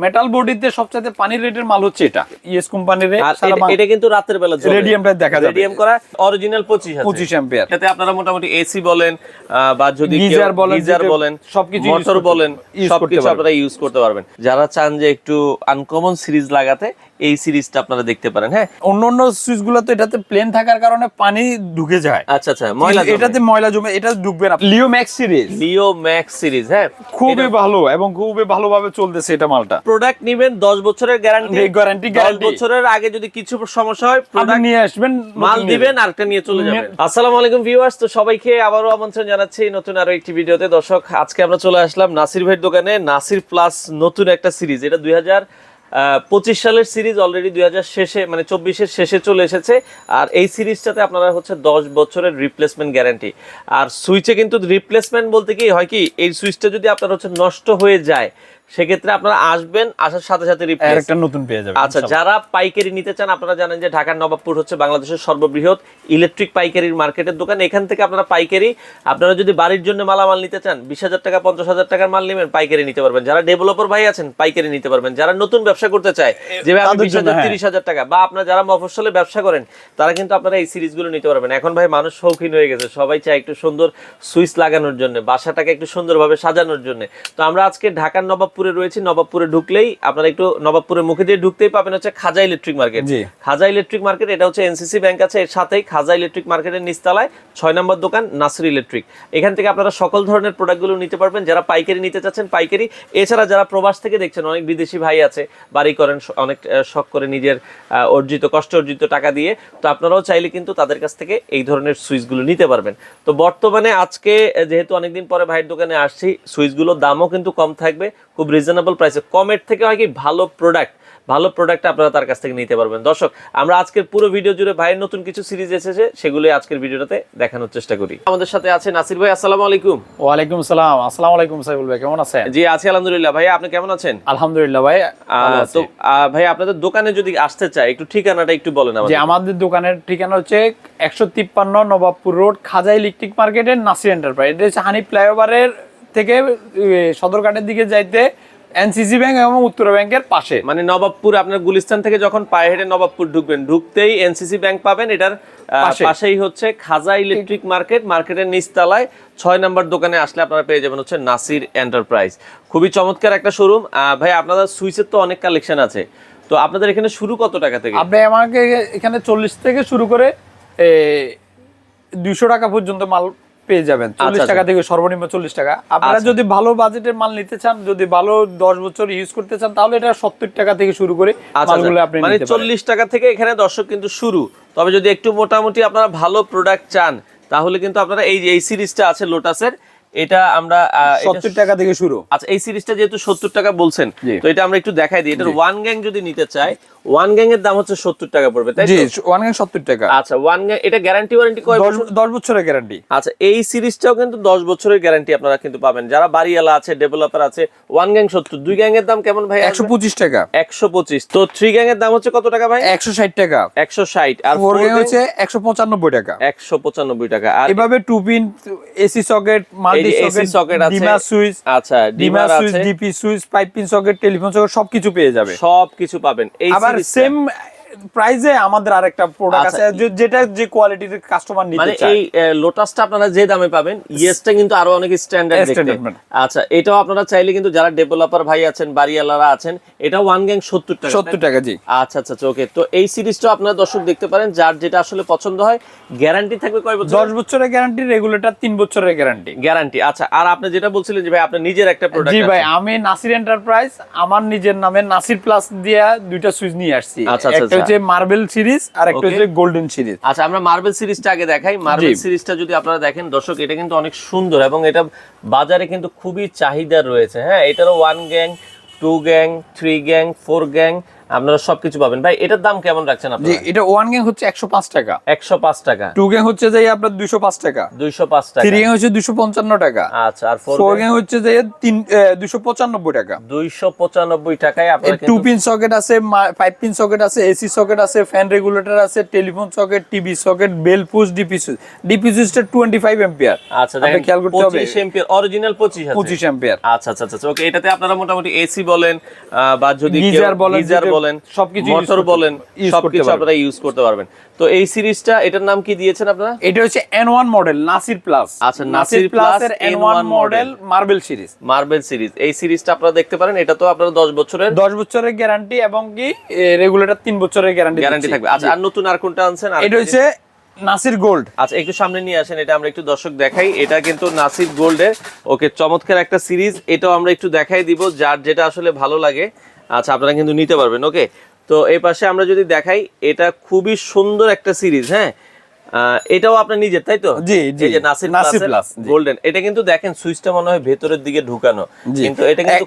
Metal বডিতে সবচেয়ে পানির রেটের মাল হচ্ছে এটা। ইএস কোম্পানির এটা- কিন্তু রাতের বেলা রেডিয়াম রেডিয়ামটা দেখা যায় রেডিয়াম করা অরিজিনাল 25 আছে। পঁচিশ এম্পিয়ার এটাতে আপনারা মোটামুটি এসি বলেন বা যদি গিজার বলেন, গিজার বলেন সবকিছু মোটর বলেন সবকিছু আপনারা ইউজ করতে পারবেন। যারা চান যে একটু আনকমন সিরিজ লাগাতে এই সিরিজটা আপনারা দেখতে পারেন হ্যাঁ? অন্য অন্য সুইচগুলো তো এটাতে প্লেন থাকার কারণে পানি ঢুকে যায়। আচ্ছা আচ্ছা ময়লা এটাতে ময়লা জমে এটা ঢুকবে না। Leo Max series Leo Max series হ্যাঁ? খুবই ভালো এবং খুবই ভালোভাবে চলতেছে এটা মালটা। প্রোডাক্ট নিবেন 10 বছরের গ্যারান্টি এই guarantee, 10 বছরের আগে যদি কিছু সমস্যা হয় প্রোডাক্ট নিয়ে আসবেন মাল দিবেন আরেকটা নিয়ে চলে যাবেন। আসসালামু আলাইকুম ভিউয়ার্স তো সবাইকে আবারও আমন্ত্রণ জানাচ্ছি নতুন আরও একটি ভিডিওতে। দর্শক আজকে আমরা চলে আসলাম নাসির ভাইয়ের দোকানে নাসির প্লাস নতুন একটা সিরিজ এটা দুই হাজার পঁচিশ সালের সিরিজ অলরেডি দুই হাজার শেষে মানে চব্বিশের শেষে চলে এসেছে। আর এই সিরিজটাতে আপনারা হচ্ছে দশ বছরের রিপ্লেসমেন্ট গ্যারান্টি আর সুইচে কিন্তু রিপ্লেসমেন্ট বলতে কি হয় কি, এই সুইচটা যদি আপনার হচ্ছে নষ্ট হয়ে যায় সেক্ষেত্রে আপনারা আসবেন আসার সাথে সাথে একটা নতুন পেয়ে যাবেন আচ্ছা যারা পাইকারি নিতে চান আপনারা জানেন যে ঢাকার নবাবপুর হচ্ছে বাংলাদেশের সর্ববৃহৎ ইলেকট্রিক পাইকারির মার্কেটের দোকান। এখান থেকে আপনারা পাইকারি আপনারা যদি বাড়ির জন্য মালামাল নিতে চান বিশ হাজার টাকা পঞ্চাশ হাজার টাকার মাল নেবেন পাইকারি নিতে পারবেন। যারা ডেভেলপার ভাই আছেন পাইকারি নিতে পারবেন। যারা নতুন ব্যবসা করতে চায় যে বিশ হাজার হ্যাঁ। তিরিশ হাজার টাকা বা আপনারা যারা মফস্বলে ব্যবসা করেন তারা কিন্তু আপনারা এই সিরিজগুলো নিতে পারবেন। এখন ভাই মানুষ শৌখিন হয়ে গেছে। সবাই চায় একটু সুন্দর সুইচ লাগানোর জন্য বাসাটাকে একটু সুন্দরভাবে সাজানোর জন্য। তো আমরা আজকে ঢাকার নবাবপুরে রয়েছি নবাবপুরে ঢুকলেই আপনারা একটু নবাবপুরের মুখে দিয়ে ঢুকতেই পাবেন হচ্ছে Khaja electric market. Khaja electric market এটা হচ্ছে এনসিসি ব্যাংক আছে এর সাথেই খাজা ইলেকট্রিক মার্কেটের নিচতলায় ছয় নম্বর দোকান নাসির ইলেকট্রিক। এখান থেকে আপনারা সকল ধরনের প্রোডাক্টগুলো নিতে পারবেন যারা পাইকারি নিতে চাচ্ছেন পাইকারি। এছাড়া যারা প্রবাস থেকে দেখছেন অনেক বিদেশি ভাই আছে বাড়ি করেন অনেক শখ করে নিজের অর্জিত কষ্ট অর্জিত টাকা দিয়ে তো আপনারাও চাইলে কিন্তু তাদের কাছ থেকে এই ধরনের সুইচগুলো নিতে পারবেন। তো বর্তমানে আজকে যেহেতু অনেকদিন পরে ভাইয়ের দোকানে আসছি সুইচগুলোর দামও কিন্তু কম থাকবে খুব রিজনেবল প্রাইসে কমের থেকে হয় কি ভালো প্রোডাক্ট ভালো প্রোডাক্ট আপনারা তার কাছ থেকে নিতে পারবেন। দর্শক আমরা আজকের পুরো ভিডিও জুড়ে ভাইয়ের নতুন কিছু সিরিজ এসেছে সেগুলো আজকের ভিডিওটাতে দেখানোর চেষ্টা করি। আমাদের সাথে আছে নাসির ভাই আসসালামু আলাইকুম। ওয়ালাইকুম সালাম। আসসালামু আলাইকুম সাইবুল ভাই কেমন আছেন? জি আছি আলহামদুলিল্লাহ। ভাই আপনি কেমন আছেন? আলহামদুলিল্লাহ ভাই আহ, তো আহ, ভাই আপনাদের দোকানে যদি আসতে চায় একটু ঠিকানাটা একটু বলেন আমাদের। আমাদের দোকানের ঠিকানা হচ্ছে একশো তিপ্পান্ন নবাবপুর রোড খাজা ইলেকট্রিক মার্কেটের নাসির এন্টারপ্রাইজ এটা হচ্ছে হানি ফ্লাইওভারের থেকে সদরঘাটের দিকে যাইতে এনসিসি ব্যাংক এবং উত্তরা ব্যাংকের পাশে। মানে নবাবপুর আপনার গুলিস্তান থেকে যখন পায়ে হেঁটে নবাবপুর ঢুকবেন ঢুকতেই এনসিসি ব্যাংক পাবেন। এটার পাশেই হচ্ছে খাজা ইলেকট্রিক মার্কেট। মার্কেটের নিচতলায় ছয় নম্বর দোকানে আসলে আপনারা পেয়ে যাবেন হচ্ছে নাসির এন্টারপ্রাইজ। খুবই চমৎকার একটা শোরুম। ভাই আপনাদের সুইচের তো অনেক কালেকশন আছে। তো আপনাদের এখানে শুরু কত টাকা থেকে? আপনি আমাকে এখানে চল্লিশ থেকে শুরু করে দুইশো টাকা পর্যন্ত মাল পেয়ে যাবেন চল্লিশ আচ্ছা। টাকা থেকে সর্বনিম্ন চল্লিশ টাকা আপনারা আচ্ছা। যদি ভালো বাজেটের মাল নিতে চান যদি ভালো দশ বছর ইউজ করতে চান তাহলে এটা সত্তর টাকা থেকে শুরু করে আচ্ছা, মালগুলো আচ্ছা। আপনি মানে চল্লিশ টাকা থেকে এখানে দর্শক কিন্তু শুরু তবে যদি একটু মোটামুটি আপনারা ভালো প্রোডাক্ট চান তাহলে কিন্তু আপনারা এই এই সিরিজটা আছে লোটাসের এটা আমরা সত্তর টাকা থেকে শুরু। আচ্ছা এই সিরিজটা যেহেতু সত্তর টাকা বলছেন তো এটা আমরা একটু দেখাই দিই। এটার ওয়ান গ্যাং যদি নিতে চাই ওয়ান গ্যাং এর দাম হচ্ছে সত্তর টাকা পড়বে তাই ওয়ান গ্যাং সত্তর টাকা। আচ্ছা ওয়ান গ্যাং এটা গ্যারান্টি ওয়ারেন্টি কয় দশ বছর? দশ বছরের গ্যারান্টি আচ্ছা এই সিরিজটাও কিন্তু দশ বছরের গ্যারান্টি আপনারা কিন্তু পাবেন। যারা বাড়িওয়ালা আছে ডেভেলপার আছে ওয়ান গ্যাং সত্তর। দুই গ্যাং এর দাম কেমন ভাই একশো পঁচিশ টাকা। একশো পঁচিশ। তো থ্রি গ্যাং এর দাম হচ্ছে কত টাকা ভাই? একশো ষাট টাকা। একশো ষাট। আর ফোর ফোর গ্যাং হচ্ছে একশো পঁচানব্বই টাকা। একশো পঁচানব্বই টাকা। আর এভাবে two pin AC socket socket socket আছে। ডিমা সুইচ আচ্ছা dimmer switch DP switch pipe socket telephone socket সবকিছু পেয়ে যাবে। সব কিছু পাবেন। এই আবার সেম প্রাইজে আমাদের আরেকটা প্রোডাক্ট আচ্ছা, আছে যেটা যে কোয়ালিটির কাস্টমার নিতে মানে এই লোটাসটা আপনারা যে দামে পাবেন ইয়েসটা কিন্তু আরও অনেক স্ট্যান্ডার্ড দেখতে। আচ্ছা এটাও আপনারা চাইলে কিন্তু যারা ডেভেলপার ভাই আছেন বাড়িওয়ালারা আছেন এটা ওয়ান গ্যাং সত্তর টাকা। সত্তর টাকা জি। আচ্ছা আচ্ছা ওকে তো এই সিরিজটাও আপনারা দর্শক দেখতে পারেন যার যেটা আসলে পছন্দ হয় গ্যারান্টি থাকবে কয় বছর দশ বছরের গ্যারান্টি রেগুলেটর তিন বছরের গ্যারান্টি গ্যারান্টি আচ্ছা আর আপনি যেটা বলছিলেন যে ভাই আপনার নিজের একটা প্রোডাক্ট জি ভাই আমি নাসির এন্টারপ্রাইজ আমার নিজের নামে নাসির প্লাস দিয়া দুইটা সুইচ নিয়ে আসছি। আচ্ছা, আচ্ছা, আচ্ছা। হচ্ছে মার্বেল সিরিজ আর একটা হচ্ছে গোল্ডেন সিরিজ আচ্ছা আমরা মার্বেল সিরিজটা আগে দেখাই। মার্বেল। সিরিজটা যদি আপনারা দেখেন দর্শক এটা কিন্তু অনেক সুন্দর এবং এটা বাজারে কিন্তু খুবই চাহিদা রয়েছে। হ্যাঁ এটারও one gang two gang three gang four gang আপনারা সবকিছু পাবেন। ভাই এটার দাম কেমন রাখছেন জি আপনারা এটা ওয়ান গ্যাং হচ্ছে একশো পাঁচ টাকা। একশো পাঁচ টাকা। টু গ্যাং হচ্ছে যে আপনার দুইশো পাঁচ টাকা। দুইশো পাঁচ টাকা। থ্রি গ্যাং হচ্ছে দুশো পঞ্চান্ন টাকা। আচ্ছা আর ফোর গ্যাং হচ্ছে যে তিন দুশো পঁচানব্বই টাকা। দুইশো পঁচানব্বই টাকায় আপনারা টু পিন সকেট আছে ফাইভ পিন সকেট আছে এসি সকেট আছে ফ্যান রেগুলেটর আছে telephone socket TV socket bell push DP switch DP সুইচটা টোয়েন্টি ফাইভ এম্পিয়ার আচ্ছা আপনি দেখেন খেয়াল করতে হবে। পঁচিশ এম্পিয়ার অরিজিনাল পঁচিশ পঁচিশ এম্পিয়ার আচ্ছা আচ্ছা আচ্ছা ওকে এটাতে আপনারা মোটামুটি এসি বলেন বা যদি বলেন, গিজার যেটা বলেন সবকিছু মোটর বলেন সবকিছু আপনারা ইউজ করতে পারবেন। তো এই সিরিজটা এটার নাম কি দিয়েছেন আপনারা? এটা হচ্ছে N one model Nasir plus আচ্ছা, নাসির Plus এর N one N1 model marble series marble series এই সিরিজটা আপনারা দেখতে পারেন এটা তো আপনারা দশ বছরের দশ বছরের গ্যারান্টি এবং কি রেগুলেটর তিন বছরের গ্যারান্টি গ্যারান্টি থাকবে। আচ্ছা আর নতুন আর কোনটা আনছেন? আর এটা হচ্ছে নাসির গোল্ড আচ্ছা একটু সামনে নিয়ে আসেন এটা আমরা একটু দর্শক দেখাই। এটা কিন্তু নাসির গোল্ডের ওকে চমৎকার একটা সিরিজ। এটাও আমরা একটু দেখাই দিব যার যেটা আসলে ভালো লাগে। আচ্ছা আপনারা কিন্তু নিতে পারবেন ওকে? তো এই পাশে আমরা যদি দেখাই এটা খুবই সুন্দর একটা সিরিজ হ্যাঁ? এটাও আপনার নিজের তাই তো? জি, জি। যে নাসির নাসির প্লাস গোল্ডেন এটা কিন্তু দেখেন সুইচটা মনে হয় ভেতরের দিকে ঢুকানো। কিন্তু এটা কিন্তু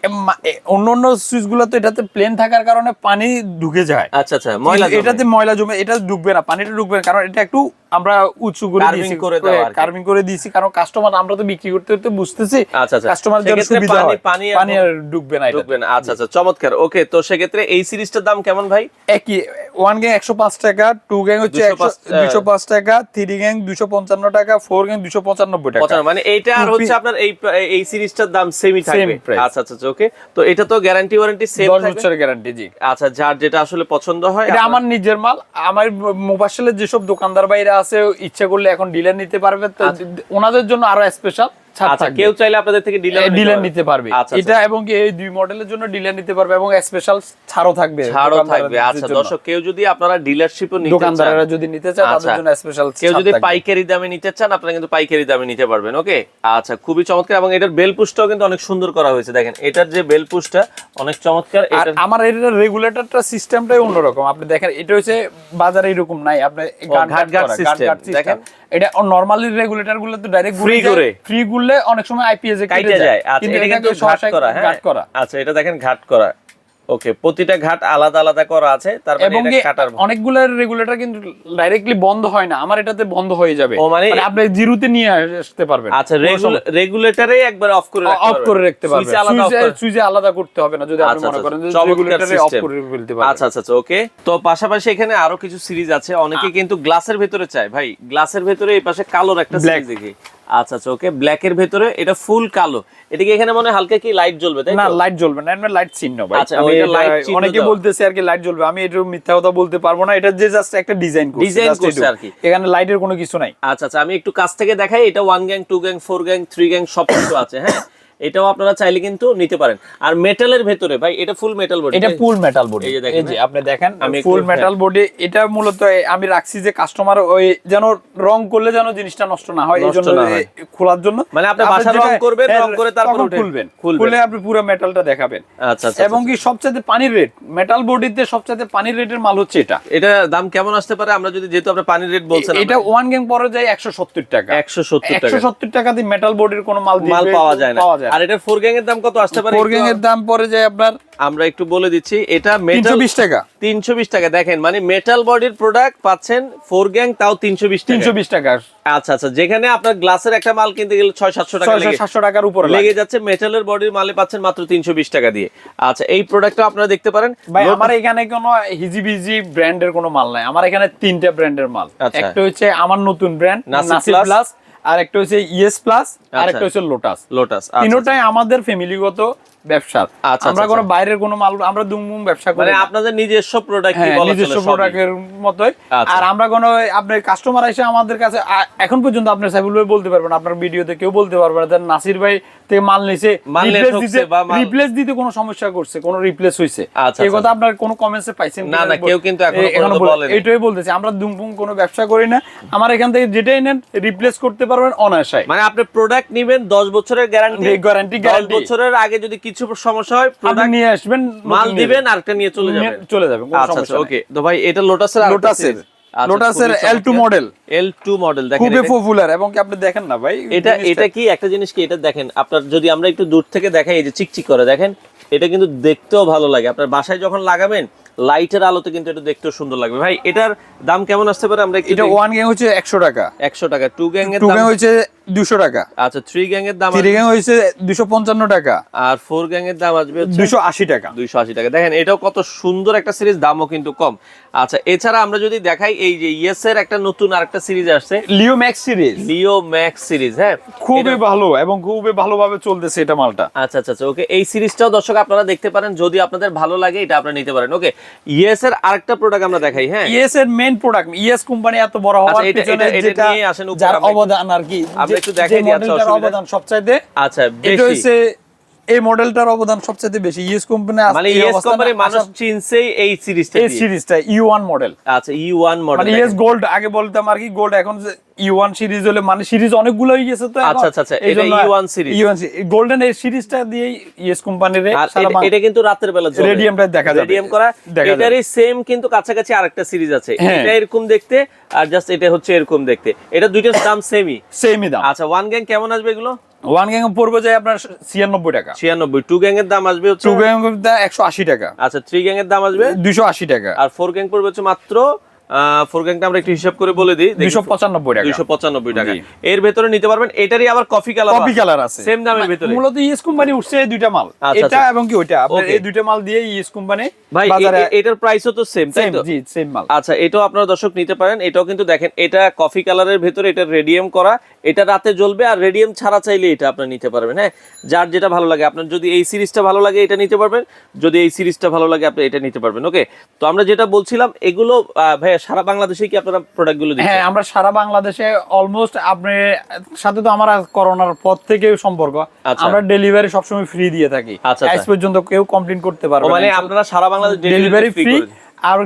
অন্য অন্য সুইচগুলো তো এটাতে প্লেন থাকার কারণে পানি ঢুকে যায়। আচ্ছা আচ্ছা ময়লা এটাতে ময়লা জমে এটা ঢুকবে না পানিটা ঢুকবে না কারণ এটা একটু আমরা উঁচু করে দিয়েছি। করে কার্ভিং করে দিয়েছি কারণ কাস্টমার আমরা তো বিক্রি করতে করতে বুঝতেছি আচ্ছা, আচ্ছা। কাস্টমার যেন সুবিধা হয়। পানি পানি আর ঢুকবে না ঢুকবে না। আচ্ছা আচ্ছা চমৎকার। ওকে তো সেক্ষেত্রে এই সিরিজটার দাম কেমন ভাই? একই ওয়ান গ্যাং একশো পাঁচ টাকা টু গ্যাং হচ্ছে 205 দুশো পাঁচ টাকা থ্রি গ্যাং দুশো পঞ্চান্ন টাকা ফোর গ্যাং দুশো পঁচানব্বই টাকা। মানে এইটা আর হচ্ছে আপনার এই এই সিরিজটার দাম সেমই থাকবে। price। আচ্ছা আচ্ছা ওকে। তো এটা তো গ্যারান্টি ওয়ারেন্টি সেম দশ বছরের গ্যারান্টি জি। আচ্ছা যার যেটা আসলে পছন্দ হয় এটা আমার নিজের মাল আমার মোবাইলের যেসব দোকানদার বাইরে আছে ইচ্ছা করলে এখন ডিলার নিতে পারবে। তো ওনাদের জন্য আরও স্পেশাল আচ্ছা কেউ চাইলে আপনাদের থেকে ডিলার ডিলার নিতে পারবে। আচ্ছা এটা এবং এই দুই মডেলের জন্য ডিলার নিতে পারবে এবং স্পেশাল ছাড়ও থাকবে ছাড়ও থাকবে। আচ্ছা দর্শক কেউ যদি আপনারা ডিলারশিপও নিতে চান দোকানদাররা যদি নিতে চায় তাদের আচ্ছা। জন্য স্পেশাল কেউ যদি পাইকারি দামে নিতে চান আপনারা কিন্তু পাইকারি দামে নিতে পারবেন ওকে? আচ্ছা খুবই চমৎকার এবং এটার বেল পুশটাও কিন্তু অনেক সুন্দর করা হয়েছে। দেখেন এটার যে বেল পুশটা অনেক চমৎকার এটা আমার এটা রেগুলেটরটা সিস্টেমটাই অন্যরকম। আপনি দেখেন এটা হচ্ছে বাজারে এরকম নাই। আপনি ঘাট ঘাট system, দেখেন। এটা নরমালি রেগুলেটরগুলো তো ডাইরেক্ট ফ্রি করে। ফ্রি গুললে অনেক সময় আইপিএস এ কেটে যায়। আচ্ছা কিন্তু এটা কিন্তু হ্যাঁ? ঘাট করা। আচ্ছা এটা দেখেন ঘাট করা। ওকে প্রতিটা ঘাট আলাদা আলাদা করা আছে তার মানে কাটার অনেকগুলো রেগুলেটর কিন্তু ডাইরেক্টলি বন্ধ হয় না আমার এটাতে বন্ধ হয়ে যাবে। ও, মানে- আপনি জিরোতে নিয়ে আসতে পারবেন। আচ্ছা রেগুলেটরে একবার অফ করে রাখতে অফ করে রাখতে পারবেন। সুইচে আলাদা করতে হবে না যদি আপনি আচ্ছা, মনে আচ্ছা, করেন যে রেগুলেটরে অফ করে ফেলতে পারবেন। আচ্ছা আচ্ছা আচ্ছা ওকে তো পাশাপাশি এখানে আরও কিছু সিরিজ আছে অনেকে কিন্তু গ্লাসের ভেতরে চায়। ভাই গ্লাসের ভেতরে এই পাশে কালোর একটা। সিরিজ দেখি। আচ্ছা আচ্ছা ওকে ব্ল্যাক এর ভেতরে এটা ফুল কালো। এটা কি এখানে মনে হালকা কি লাইট জ্বলবে তাই না লাইট জ্বলবে না এমন লাইট চিহ্ন ভাই। আচ্ছা, এটা- লাইট চিহ্ন অনেকে বলতেছে আর কি লাইট জ্বলবে আমি এটা মিথ্যা কথা বলতে পারব না এটা যে জাস্ট একটা ডিজাইন করছে ডিজাইন করছে আর কি। এখানে লাইটের কোনো কিছু নাই। আচ্ছা আচ্ছা আমি একটু কাছ থেকে দেখাই এটা one gang two gang four gang three gang সব কিছু আছে হ্যাঁ? এটাও আপনারা চাইলে কিন্তু নিতে পারেন। আর মেটালের ভেতরে ভাই এটা ফুল মেটাল বডি এটা ফুল মেটাল বডি এই যে দেখেন, আপনি দেখেন আমি ফুল মেটাল বডি এটা মূলত আমি রাখছি যে কাস্টমার ওই যেন রং করলে যেন জিনিসটা নষ্ট না হয় এই জন্য খোলার জন্য। মানে আপনি বাসা রং করবেন, হ্যাঁ, রং করে তারপর খুলবেন। খুলে আপনি পুরো মেটালটা দেখাবেন। আচ্ছা আচ্ছা এবং কি সবচেয়ে পানির রেট মেটাল বডিতে সবচেয়ে পানির রেটের মাল হচ্ছে এটা। এটা দাম কেমন আসতে পারে? আমরা যদি যেহেতু আপনি পানির রেট বলছেন এটা ওয়ান গেম পরে যায় একশো সত্তর টাকা। একশো সত্তর একশো টাকা সত্তর টাকা দিয়ে মেটাল বডির কোনো মাল মাল পাওয়া যায় না। আর এটার ফোর গ্যাং এর দাম কত? আসতে পারে ফোর গ্যাং এর দাম পরে যায় আপনার আমরা একটু বলে দিচ্ছি এটা মেটাল বিশ টাকা। তিনশো বিশ টাকা। দেখেন মানে মেটাল বডির প্রোডাক্ট পাচ্ছেন ফোর গ্যাং তাও তিনশো বিশ তিনশো টাকা বিশ টাকা। আচ্ছা আচ্ছা যেখানে আপনার গ্লাসের একটা মাল কিনতে গেলে ছয় সাতশো টাকা ছয়শো লেগে সাতশো টাকার উপরে লাগে। যাচ্ছে মেটালের বডির মালে পাচ্ছেন মাত্র তিনশো বিশ টাকা দিয়ে। আচ্ছা এই প্রোডাক্টটা আপনারা দেখতে পারেন। ভাই আমার এখানে কোনো হিজিবিজি ব্র্যান্ডের কোনো মাল নাই। আমার এখানে তিনটা ব্র্যান্ডের মাল। আচ্ছা। একটা হচ্ছে আমার নতুন ব্র্যান্ড প্লাস আর একটা হচ্ছে ইএস প্লাস আর আচ্ছা। একটা হচ্ছে লোটাস লোটাস তিনোটাই আমাদের ফ্যামিলিগত ব্যবসা। আচ্ছা, আমরা আচ্ছা, কোনো বাইরের কোনো মাল আমরা ব্যবসা করি মানে। আপনাদের নিজস্ব প্রোডাক্ট হ্যাঁ, নিজস্ব প্রোডাক্টের মতোই। আচ্ছা। আর আমরা কোনো আপনার কাস্টমার এসে আমাদের কাছে এখন পর্যন্ত সাইফুল ভাই বলতে পারবেন আপনার ভিডিওতে কেউ বলতে পারবে না। নাসির ভাই থেকে মাল নিছে রিপ্লেস দিতে রিপ্লেস দিতে কোনো সমস্যা করছে কোনো রিপ্লেস হইছে। আচ্ছা, এই আচ্ছা। কথা আপনার কোনো কমেন্টসে পাইছেন না, না, কেউ কিন্তু এখনও এ- এখনও বলে- বলেনি। বলতেছি আমরা দুমপুম কোনো ব্যবসা করি না। আমার এখান থেকে যেটাই নেন রিপ্লেস করতে পারবেন অনায়াসায় মানে আপনি প্রোডাক্ট নেবেন দশ বছরের গ্যারান্টি guarantee, দশ বছরের আগে যদি কিছু সমস্যা হয় প্রোডাক্ট নিয়ে আসবেন মাল দিবেন। আর একটা নিয়ে চলে যাবেন। চলে যাবেন আচ্ছা আচ্ছা ওকে। তো ভাই এটা লোটাসের লোটাসের লোটাসের L2 model L two model দেখেন খুবই পপুলার এবং কি আপনি দেখেন না ভাই? এটা এটা কি একটা জিনিস কি এটা দেখেন আপনার যদি আমরা একটু দূর থেকে দেখাই এই যে চিকচিক করে দেখেন এটা কিন্তু দেখতেও ভালো লাগে। আপনার বাসায় যখন লাগাবেন লাইটের আলোতে কিন্তু এটা দেখতেও সুন্দর লাগবে। ভাই এটার দাম কেমন আসতে পারে? আমরা এটা ওয়ান গ্যাং হচ্ছে একশো টাকা। একশো টাকা। টু গ্যাং এর দাম হচ্ছে দুশো টাকা। আচ্ছা থ্রি গ্যাং এর দাম থ্রি গ্যাং হচ্ছে দুশো পঞ্চান্ন টাকা। আর ফোর গ্যাং এর দাম আসবে দুশো আশি টাকা। দুইশো আশি টাকা। দেখেন এটাও কত সুন্দর একটা সিরিজ দামও কিন্তু কম। আচ্ছা এছাড়া আমরা যদি দেখাই এই যে ইয়েস এর একটা নতুন আরেকটা সিরিজ আসছে। Leo Max series Leo Max series হ্যাঁ? খুবই ভালো এবং খুবই ভালোভাবে চলতেছে এটা মালটা। আচ্ছা আচ্ছা আচ্ছা ওকে এই সিরিজটাও দর্শক আপনারা দেখতে পারেন। যদি আপনাদের ভালো লাগে এটা আপনারা নিতে পারেন। ওকে ইয়েস এর আরেকটা প্রোডাক্ট আমরা দেখাই হ্যাঁ? ইএস এর মেইন প্রোডাক্ট ইএস কোম্পানি এত বড় হওয়ার আচ্ছা, এটা- পিছনে যেটা নিয়ে আসেন যার অবদান আর কি একটু দেখাই দিই, আচ্ছা, অবদান সবচাইতে। আচ্ছা এটা হচ্ছে এই মডেলটার অবদান সবচাইতে বেশি। ইএস কোম্পানি মানে ইয়েস কোম্পানি মানুষ চিনছেই এই সিরিজটা এই সিরিজটা মডেল আচ্ছা ই ওয়ান মানে মডেল ইএস গোল্ড আগে বলতাম আর কি গোল্ড এখন ইউ ওয়ান সিরিজ হলে মানে সিরিজ অনেকগুলো হয়ে গেছে তো আচ্ছা, আচ্ছা, আচ্ছা, এই এটা জন্য E1 series। E1 গোল্ডেন এই সিরিজটা দিয়ে ইএস কোম্পানির এটা- কিন্তু রাতের বেলা জ্বলে। রেডিয়ামটা দেখা যাবে। রেডিয়াম করা। এটারই সেম কিন্তু কাছাকাছি আরেকটা সিরিজ আছে। হ্যাঁ। এটা এরকম দেখতে আর জাস্ট এটা হচ্ছে এরকম দেখতে। এটা দুইটার দাম সেমই সেমই দাম। আচ্ছা ওয়ান গ্যাং কেমন আসবে এগুলো? ওয়ান গ্যাং পড়বে যায় আপনার ছিয়ানব্বই টাকা। ছিয়ানব্বই। টু গ্যাং এর দাম আসবে টু গ্যাং একশো আশি টাকা। আচ্ছা থ্রি গ্যাং এর দাম আসবে? দুশো আশি টাকা। আর ফোর গ্যাং পড়বে হচ্ছে মাত্র ফোর গ্যাংটা আমরা একটু হিসাব করে বলে দিই। দুশো পঁচানব্বই টাকা। দুইশো পঁচানব্বই টাকা। এর ভেতরে নিতে পারবেন এটারই আবার কফি কালার কপি কালার আছে। সেম দামের ভেতরে। মূলত ইএস কোম্পানি উঠছে এই দুইটা মাল। আচ্ছা, এটা আচ্ছা। এবং কি ওইটা? আপনার এই দুইটা মাল দিয়ে ইএস কোম্পানি ভাই এটার প্রাইসও তো সেম তাই তো? জি সেম মাল। আচ্ছা এটাও আপনারা দর্শক নিতে পারেন। এটাও কিন্তু দেখেন এটা কফি কালারের ভেতরে এটা রেডিয়াম করা। এটা রাতে জ্বলবে আর রেডিয়াম ছাড়া চাইলে এটা আপনি নিতে পারবেন হ্যাঁ? যার যেটা ভালো লাগে আপনার যদি এই সিরিজটা ভালো লাগে এটা নিতে পারবেন। যদি এই সিরিজটা ভালো লাগে আপনি এটা নিতে পারবেন ওকে তো আমরা যেটা বলছিলাম এগুলো আহ, ভাইয়া সারা বাংলাদেশে কি আপনারা প্রোডাক্টগুলো হ্যাঁ আমরা সারা বাংলাদেশে অলমোস্ট আপনার সাথে তো আমার করোনার পর থেকে সম্পর্ক। আচ্ছা। আমরা ডেলিভারি সবসময় ফ্রি দিয়ে থাকি। আচ্ছা, আজ আচ্ছা। পর্যন্ত কেউ কমপ্লেন করতে পারবে মানে আপনারা সারা বাংলাদেশ ডেলিভারি ফ্রি ফ্রি আর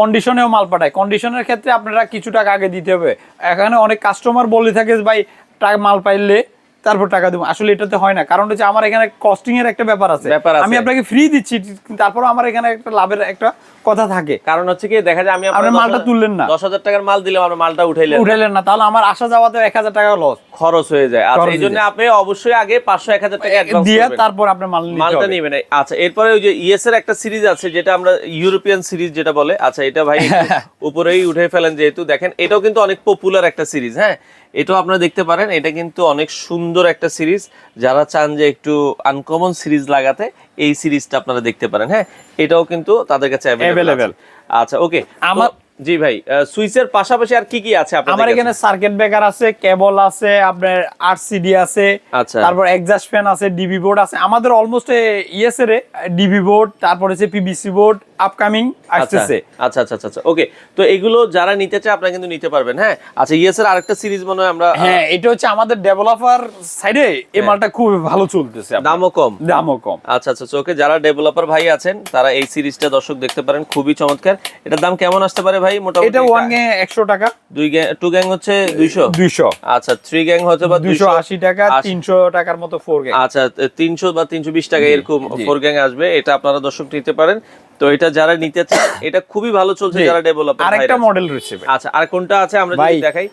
কন্ডিশনেও মাল পাঠায়। কন্ডিশনের ক্ষেত্রে আপনারা কিছু টাকা আগে দিতে হবে। এখানে অনেক কাস্টমার বলে থাকে ভাই টাকা মাল পাইলে তারপর টাকা দেবো। আসলে এটাতে হয় না। কারণ হচ্ছে আমার এখানে কস্টিং এর একটা ব্যাপার আছে। আমি আপনাকে ফ্রি দিচ্ছি তারপর আমার এখানে একটা লাভের একটা কথা থাকে। কারণ হচ্ছে কি দেখা যায় আমি আপনি মালটা তুললেন না। দশ হাজার টাকার মাল দিলাম আমরা মালটা উঠাইলেন। উঠাইলেন না। তাহলে আমার আসা যাওয়াতে এক হাজার টাকা লস খরচ হয়ে যায়। আচ্ছা খরচ এই জন্য আপনি অবশ্যই আগে পাঁচশো এক হাজার টাকা অ্যাডভান্স দিয়ে তারপর আপনার মাল মালটা নিবেন। আচ্ছা এরপরে ওই যে ইএস এর একটা সিরিজ আছে যেটা আমরা ইউরোপিয়ান সিরিজ যেটা বলে। আচ্ছা এটা ভাই উপরেই উঠে ফেলেন যেহেতু। দেখেন এটাও কিন্তু অনেক পপুলার একটা সিরিজ হ্যাঁ? এটাও আপনারা দেখতে পারেন। এটা কিন্তু অনেক সুন্দর একটা সিরিজ। যারা চান যে একটু আনকমন সিরিজ লাগাতে এই সিরিজটা আপনারা দেখতে পারেন। হ্যাঁ এটাও কিন্তু তাদের কাছে অ্যাভেলেবেল আচ্ছা ওকে আমার- আমার জি ভাই সুইচের পাশাপাশি আর কি কি আছে আপনাদের আমার এখানে সার্কিট ব্রেকার আছে কেবল আছে আপনার আরসিডি আছে আচ্ছা। তারপর এক্সাস্ট ফ্যান আছে ডিবি বোর্ড আছে। আমাদের অলমোস্ট ইএস এর ডিবি বোর্ড তারপর হচ্ছে পিবিসি বোর্ড আপকামিং আচ্ছা আসতেছে। আচ্ছা আচ্ছা আচ্ছা ওকে তো এগুলো যারা নিতে চায় আপনারা কিন্তু নিতে পারবেন হ্যাঁ? আচ্ছা ইএস এর আরেকটা সিরিজ মনে হয় আমরা হ্যাঁ এটা হচ্ছে আমাদের ডেভেলপার সাইডে এই মালটা খুব ভালো চলতেছে দামও কম। দামও কম। আচ্ছা আচ্ছা ওকে যারা ডেভেলপার ভাই আছেন তারা এই সিরিজটা দর্শক দেখতে পারেন খুবই চমৎকার। এটার দাম কেমন আসতে পারে ভাই মোটামুটি এটা ওয়ান গ্যাং একশো টাকা। দুই গ্যাং টু গ্যাং হচ্ছে দুইশো? দুইশো। আচ্ছা থ্রি গ্যাং হচ্ছে বা দুইশো? আশি টাকা আশি। তিনশো টাকার মতো ফোর গ্যাং আচ্ছা তিনশো বা তিনশো বিশ টাকা এরকম ফোর গ্যাং আসবে এটা আপনারা দর্শক নিতে পারেন। তো এটা যারা নিতে চান এটা খুবই ভালো চলছে যারা ডেভেলপার আরেকটা মডেল রয়েছে আচ্ছা আর কোনটা আছে আমরা যদি দেখাই?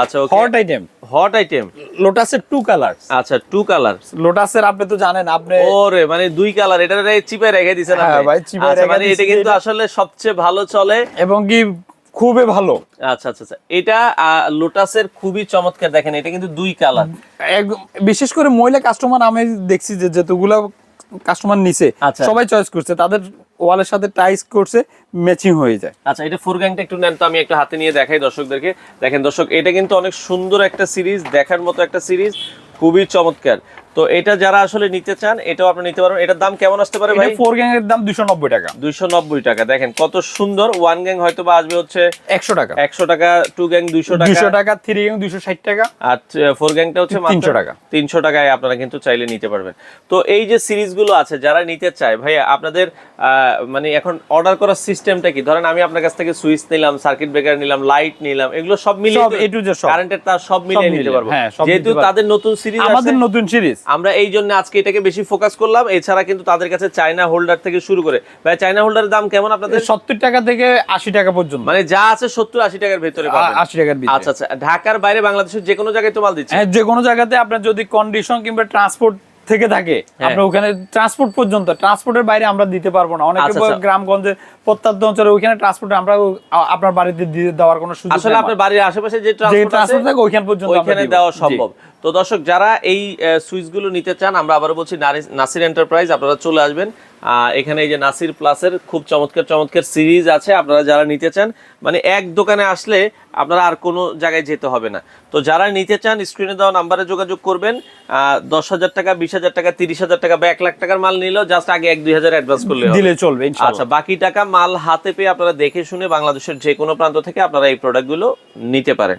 আচ্ছা okay hot item hot item লোটাসের two colour আচ্ছা টু কালার লোটাসের আপনি তো জানেন আপনি ওরে মানে দুই কালার এটা চিপে রেখে দিছেন হ্যাঁ ভাই, চিপায় আচ্ছা, রেখে মানে এটা কিন্তু আসলে সবচেয়ে ভালো চলে। এবং কি খুবই ভালো। আচ্ছা আচ্ছা আচ্ছা। এটা লোটাসের খুবই চমৎকার দেখেন এটা কিন্তু দুই কালার। বিশেষ করে মহিলা কাস্টমার আমি দেখছি যে যতগুলো কাস্টমার নিছে আচ্ছা। সবাই চয়েস করছে তাদের ওয়ালের সাথে টাইস করছে ম্যাচিং হয়ে যায়। আচ্ছা এটা ফোর গ্যাংটা একটু নেন তো আমি একটু হাতে নিয়ে দেখাই দর্শকদেরকে। দেখেন দর্শক এটা কিন্তু অনেক সুন্দর একটা সিরিজ দেখার মতো একটা সিরিজ খুবই চমৎকার। তো এটা যারা আসলে নিতে চান এটাও আপনি নিতে পারবেন। এটার দাম কেমন আসতে পারে ভাই? ফোর গ্যাং এর দাম দুশো নব্বই টাকা। দুইশো নব্বই টাকা। দেখেন কত সুন্দর ওয়ান গ্যাং হয়তো বা আসবে হচ্ছে একশো টাকা। একশো টাকা টু গ্যাং দুইশো দুশো টাকা টাকা থ্রি গ্যাং দুশো ষাট টাকা। আর ফোর গ্যাংটা হচ্ছে 300 টাকা। তিনশো টাকায় আপনারা কিন্তু চাইলে নিতে পারবেন। তো এই যে সিরিজগুলো আছে যারা নিতে চায় ভাইয়া আপনাদের আহ, মানে এখন অর্ডার করার সিস্টেমটা কি? ধরেন আমি আপনার কাছ থেকে সুইচ নিলাম সার্কিট ব্রেকার নিলাম লাইট নিলাম এগুলো সব মিলিয়ে। কারেন্টের তার সব। মিলিয়ে নিতে পারব। হ্যাঁ, যেহেতু তাদের নতুন সিরিজ আমাদের নতুন সিরিজ আমরা এই জন্য আজকে এটাকে বেশি ফোকাস করলাম। এছাড়া কিন্তু তাদের কাছে চায়না হোল্ডার থেকে শুরু করে। ভাই চায়না হোল্ডারের দাম কেমন আপনাদের? সত্তর টাকা থেকে আশি টাকা পর্যন্ত। মানে যা আছে সত্তর আশি টাকার ভেতরে আশি টাকার আচ্ছা আচ্ছা। ঢাকার বাইরে বাংলাদেশের যে কোনো জায়গায় তো মাল দিচ্ছে হ্যাঁ যে কোনো জায়গাতে আপনার যদি কন্ডিশন কিংবা ট্রান্সপোর্ট থেকে থাকে। হ্যাঁ। আমরা ওখানে ট্রান্সপোর্ট পর্যন্ত ট্রান্সপোর্টের বাইরে আমরা দিতে পারব না। অনেকে আচ্ছা, আচ্ছা। গ্রামগঞ্জে প্রত্যন্ত অঞ্চলে ওইখানে ট্রান্সপোর্ট আমরা আপনার বাড়িতে দিয়ে দেওয়ার কোনো সুযোগ আসলে আপনার বাড়ির আশেপাশে যে ট্রান্সপোর্ট থাকে ওইখান পর্যন্ত ওইখানে দেওয়া সম্ভব। তো দর্শক যারা এই সুইচগুলো নিতে চান আমরা আবারও বলছি নাসির এন্টারপ্রাইজ আপনারা চলে আসবেন। এখানে এই যে নাসির প্লাসের খুব চমৎকার চমৎকার সিরিজ আছে আপনারা যারা নিতে চান মানে এক দোকানে আসলে আপনারা আর কোনো জায়গায় যেতে হবে না। তো যারা নিতে চান স্ক্রিনে দেওয়া নাম্বারে যোগাযোগ করবেন দশ হাজার টাকা বিশ হাজার টাকা তিরিশ হাজার টাকা বা এক লাখ টাকার মাল নিলেও জাস্ট আগে এক দুই হাজার অ্যাডভান্স করলে দিলে চলবে আচ্ছা বাকি টাকা মাল হাতে পেয়ে আপনারা দেখে শুনে বাংলাদেশের যে কোনো প্রান্ত থেকে আপনারা এই প্রোডাক্টগুলো নিতে পারেন।